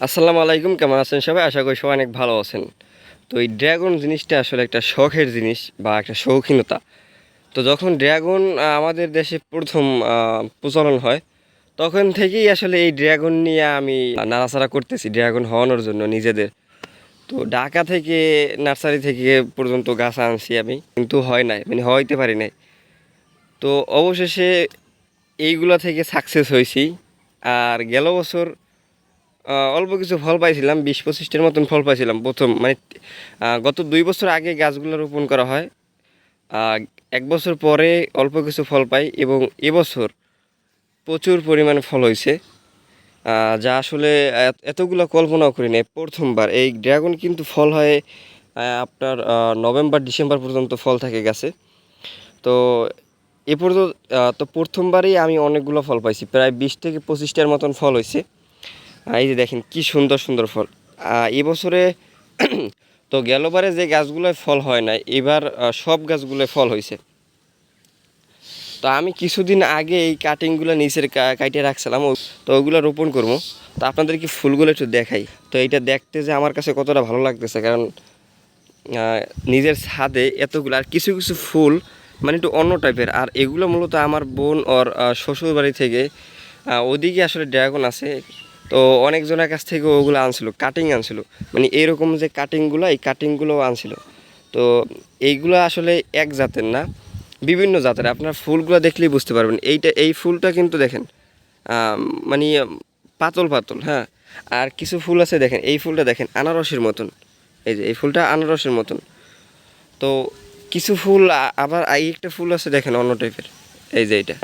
আসসালামু আলাইকুম, কেমন আছেন সবাই? আশা করি সবাই অনেক ভালো আছেন। তো এই ড্রাগন জিনিসটা আসলে একটা শখের জিনিস বা একটা শৌখিনতা। তো যখন ড্রাগন আমাদের দেশে প্রথম প্রচলন হয়, তখন থেকেই আসলে এই ড্রাগন নিয়ে আমি নাড়াচাড়া করতেছি, ড্রাগন হওয়ানোর জন্য নিজেদের। তো ঢাকা থেকে, নার্সারি থেকে পর্যন্ত গাছ আনছি আমি, কিন্তু হয় নাই মানে হইতে পারি নাই। তো অবশেষে এইগুলো থেকে সাকসেস হয়েছি। আর গেল বছর অল্প কিছু ফল পাইছিলাম, বিশ পঁচিশটার মতন ফল পাইছিলাম প্রথম। মানে গত দুই বছর আগে গাছগুলো রোপণ করা হয়। এক বছর পরে অল্প কিছু ফল পাই এবং এবছর প্রচুর পরিমাণে ফল হয়েছে যা আসলে এত- এতগুলো কল্পনাও করি নাই। প্রথমবার এই ড্রাগন কিন্তু ফল হয় আপনার নভেম্বর, ডিসেম্বর পর্যন্ত ফল থাকে গাছে। তো এ পর্যন্ত তো প্রথমবারই আমি অনেকগুলো ফল পাইছি। প্রায় বিশ থেকে পঁচিশটার মতন ফল হয়েছে এই যে দেখেন কি সুন্দর সুন্দর ফল। এবছরে তো গেলবারে যে গাছগুলোয় ফল হয় না এবার সব গাছগুলোয় ফল হয়েছে তো আমি কিছুদিন আগে এই কাটিংগুলো নিচের কাটিয়ে রাখছিলাম তো ওগুলো রোপণ করব। তো আপনাদেরকে ফুলগুলো একটু দেখাই। তো এটা দেখতে যে আমার কাছে কতটা ভালো লাগতেছে, কারণ নিজের ছাদে এতগুলো, আর কিছু কিছু ফুল মানে একটু অন্য টাইপের। আর এগুলো মূলত আমার বোন ওর শ্বশুর বাড়ি থেকে ওদিকে আসলে ড্রাগন আছে তো অনেকজনের কাছ থেকে ওগুলো আনছিল কাটিং আনছিল। মানে এইরকম যে কাটিংগুলো এই কাটিংগুলো আনছিল। তো এইগুলো আসলে এক জাতের না, বিভিন্ন জাতের। আপনার ফুলগুলো দেখলেই বুঝতে পারবেন। এইটা, এই ফুলটা কিন্তু দেখেন মানে পাতল পাতল হ্যাঁ। আর কিছু ফুল আছে দেখেন, এই ফুলটা দেখেন, আনারসের মতন। এই যে, এই ফুলটা আনারসের মতন। তো কিছু ফুল আবার এই একটা ফুল আছে দেখেন, অন্য টাইপের এই যে এটা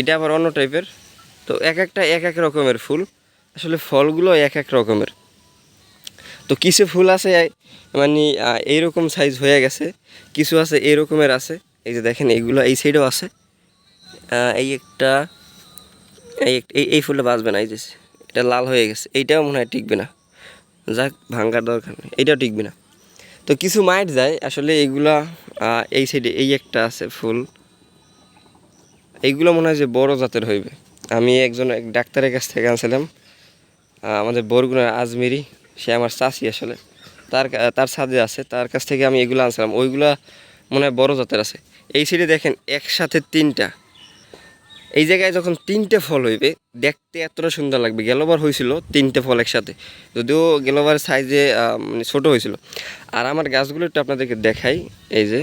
এটা আবার অন্য টাইপের তো এক একটা, এক এক রকমের ফুল। আসলে ফলগুলো এক এক রকমের। তো কিছু ফুল আছে? মানে এইরকম সাইজ হয়ে গেছে। কিছু আছে এই রকমের আছে। এই যে দেখেন, এইগুলো এই সাইডেও আছে। এই একটা, এই এই ফুলটা বাঁচবে না, এই যে, এটা লাল হয়ে গেছে। এইটাও মনে হয় টিকবে না। যাক ভাঙ্গার দরকার নেই। এটাও টিকবে না। তো কিছু মাইট যায়। আসলে এইগুলা এই সাইডে এই একটা আছে ফুল। এইগুলো মনে হয় যে বড় জাতের হইবে। আমি একজন এক ডাক্তারের কাছ থেকে আনছিলাম। আমাদের বরগুনার আজমেরি, সে আমার চাষি আসলে। তার তার ছাদে আছে, তার কাছ থেকে আমি এগুলো আনছিলাম। ওইগুলা মনে হয় বড়ো জাতের আছে। এই সাইডে দেখেন, একসাথে তিনটা। এই জায়গায় যখন তিনটে ফল হইবে, দেখতে এতটা সুন্দর লাগবে। গেলোবার হয়েছিল তিনটে ফল একসাথে। যদিও গেলোবার সাইজে মানে ছোটো হয়েছিল আর আমার গাছগুলো একটু আপনাদেরকে দেখাই। এই যে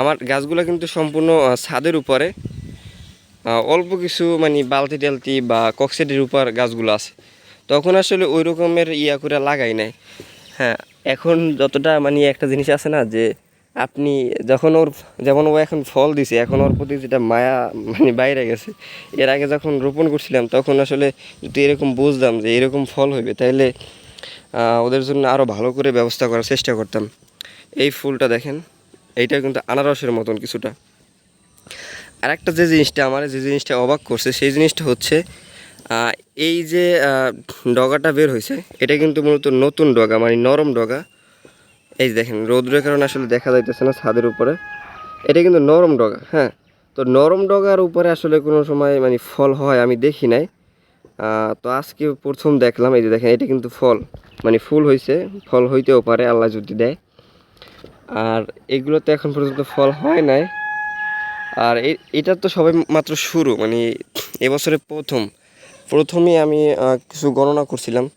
আমার গাছগুলো কিন্তু সম্পূর্ণ ছাদের উপরে। অল্প কিছু মানে বালতি টালতি বা কক্সেটের উপর গাছগুলো আছে। তখন আসলে ওই রকমের ইয়া করে লাগাই নাই। হ্যাঁ এখন যতটা মানে একটা জিনিস আছে না যে, আপনি যখন ওর, যেমন ও এখন ফল দিছে, এখন ওর প্রতি যেটা মায়া মানে বাইরে গেছে, এর আগে যখন রোপণ করছিলাম, তখন আসলে যদি এরকম বুঝতাম যে এরকম ফল হইবে তাহলে ওদের জন্য আরও ভালো করে ব্যবস্থা করার চেষ্টা করতাম। এই ফুলটা দেখেন, এইটা কিন্তু আনারসের মতন কিছুটা। আর একটা যে জিনিসটা আমার, যে জিনিসটা অবাক করছে, সেই জিনিসটা হচ্ছে এই যে ডগাটা বের হয়েছে, এটা কিন্তু মূলত নতুন ডগা মানে নরম ডগা। এই দেখেন রৌদ্রের কারণে আসলে দেখা যাইতেছে না ছাদের উপরে। এটা কিন্তু নরম ডগা হ্যাঁ? তো নরম ডগার উপরে আসলে কোনো সময় মানে ফল হয়, আমি দেখি নাই। তো আজকে প্রথম দেখলাম, এই যে দেখেন, এটা কিন্তু ফল মানে ফুল হয়েছে ফল হইতেও পারে, আল্লাহ যদি দেয়। আর এগুলোতে এখন পর্যন্ত ফল হয় নাই। আর এটা তো সবে মাত্র শুরু মানে এবছরে প্রথম। প্রথমে আমি কিছু গণনা করছিলাম।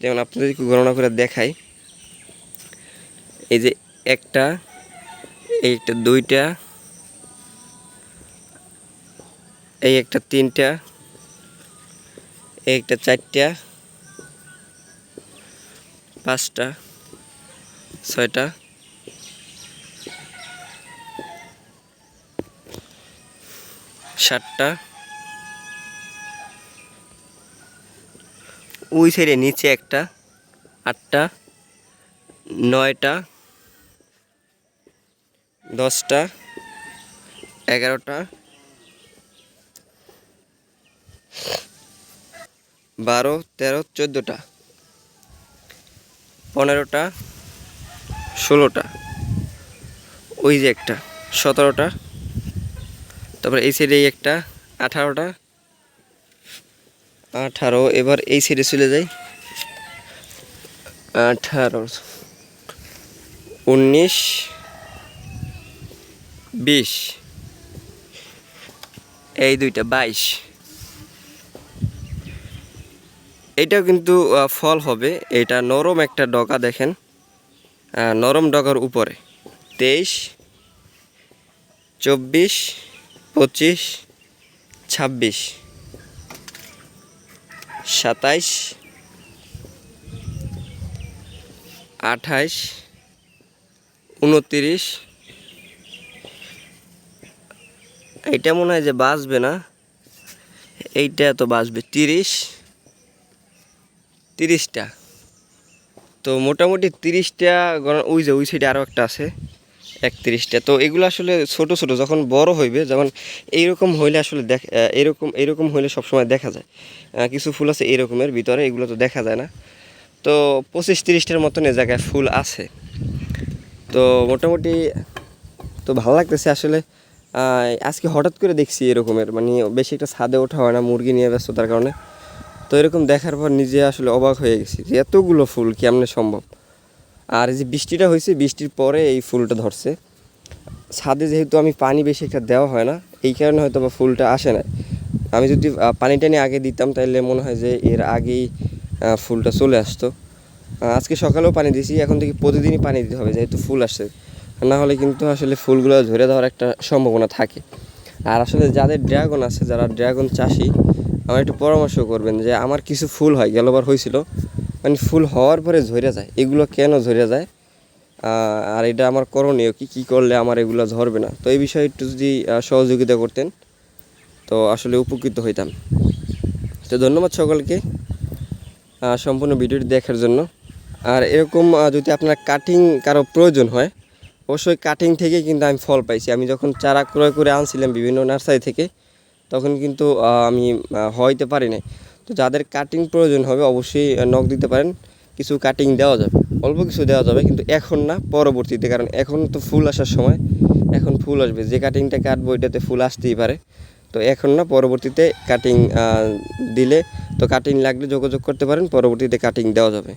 যেমন আপনাদের একটু গণনা করে দেখাই। এই যে একটা, এই একটা দুইটা, এই একটা তিনটা, এই একটা চারটা, পাঁচটা, ছয়টা সাতটা। ওই সাইডে নিচে একটা, আটটা, নয়টা, দশটা, এগারোটা, বারো, তেরো, চোদ্দোটা, পনেরোটা, ষোলোটা, ওই যে একটা, সতেরোটা তারপরে এই সাইডে একটা, আঠারোটা। আঠারো, এবার এই সাইডে চলে যাই। আঠারো, উনিশ, বিশ। এই দুইটা, বাইশ। এটাও কিন্তু ফল হবে। এটা নরম একটা ডগা দেখেন। নরম ডগার উপরে। তেইশ, চব্বিশ পঁচিশ, ছাব্বিশ, সাতাইশ, আঠাইশ, উনতিরিশ। এইটা মনে হয় যে বাঁচবে না। এইটা তো বাঁচবে। তিরিশ, তিরিশটা। তো মোটামুটি তিরিশটা ওই যে ওই সাইডে আরও একটা আছে। একত্রিশটা। তো এগুলো আসলে ছোট ছোট, যখন বড় হইবে, যেমন এইরকম হইলে আসলে দেখ এরকম এরকম হইলে সবসময় দেখা যায়। কিছু ফুল আছে এরকমের ভিতরে, এগুলো তো দেখা যায় না। তো পঁচিশ তিরিশটার মতন এ জায়গায় ফুল আছে। তো মোটামুটি তো ভালো লাগতেছে আসলে। আজকে হঠাৎ করে দেখছি এরকমের মানে বেশি একটা ছাদে ওঠা হয় না, মুরগি নিয়ে ব্যস্ততার কারণে। তো এরকম দেখার পর নিজে আসলে অবাক হয়ে গেছি যে এতগুলো ফুল কেমনে সম্ভব? আর এই যে বৃষ্টিটা হয়েছে, বৃষ্টির পরে এই ফুলটা ধরছে। ছাদে যেহেতু আমি পানি বেশি একটা দেওয়া হয় না, এই কারণে হয়তো বা ফুলটা আসে না আমি যদি পানি টানি আগে দিতাম তাহলে মনে হয় যে এর আগেই ফুলটা চলে আসতো। আজকে সকালেও পানি দিয়েছি, এখন থেকে প্রতিদিনই পানি দিতে হবে, যেহেতু ফুল আসছে। না হলে কিন্তু আসলে ফুলগুলো ধরে দেওয়ার একটা সম্ভাবনা থাকে। আর আসলে যাদের ড্রাগন আছে, যারা ড্রাগন চাষি, আমার একটু পরামর্শ করবেন যে আমার কিছু ফুল হয় গেলবার হয়েছিল। মানে ফুল হওয়ার পরে ঝরে যায়। এগুলো কেন ঝরে যায়? আর এটা আমার করণীয় কি? কী করলে আমার এগুলো ঝরবে না? তো এই বিষয়ে একটু যদি সহযোগিতা করতেন, তো আসলে উপকৃত হইতাম। তো ধন্যবাদ সকলকে সম্পূর্ণ ভিডিওটি দেখার জন্য। আর এরকম যদি আপনার কাটিং কারও প্রয়োজন হয়, অবশ্যই কাটিং থেকে কিন্তু আমি ফল পাইছি। আমি যখন চারা ক্রয় করে আনছিলাম বিভিন্ন নার্সারি থেকে, তখন কিন্তু আমি হইতে পারি নাই। তো যাদের কাটিং প্রয়োজন হবে অবশ্যই নখ দিতে পারেন। কিছু কাটিং দেওয়া যাবে। অল্প কিছু দেওয়া যাবে, কিন্তু এখন না, পরবর্তীতে। কারণ এখন তো ফুল আসার সময়। এখন ফুল আসবে। যে কাটিংটা কাটবো ওইটাতে ফুল আসতেই পারে। তো এখন না, পরবর্তীতে কাটিং দিলে, তো কাটিং লাগলে যোগাযোগ করতে পারেন। পরবর্তীতে কাটিং দেওয়া যাবে।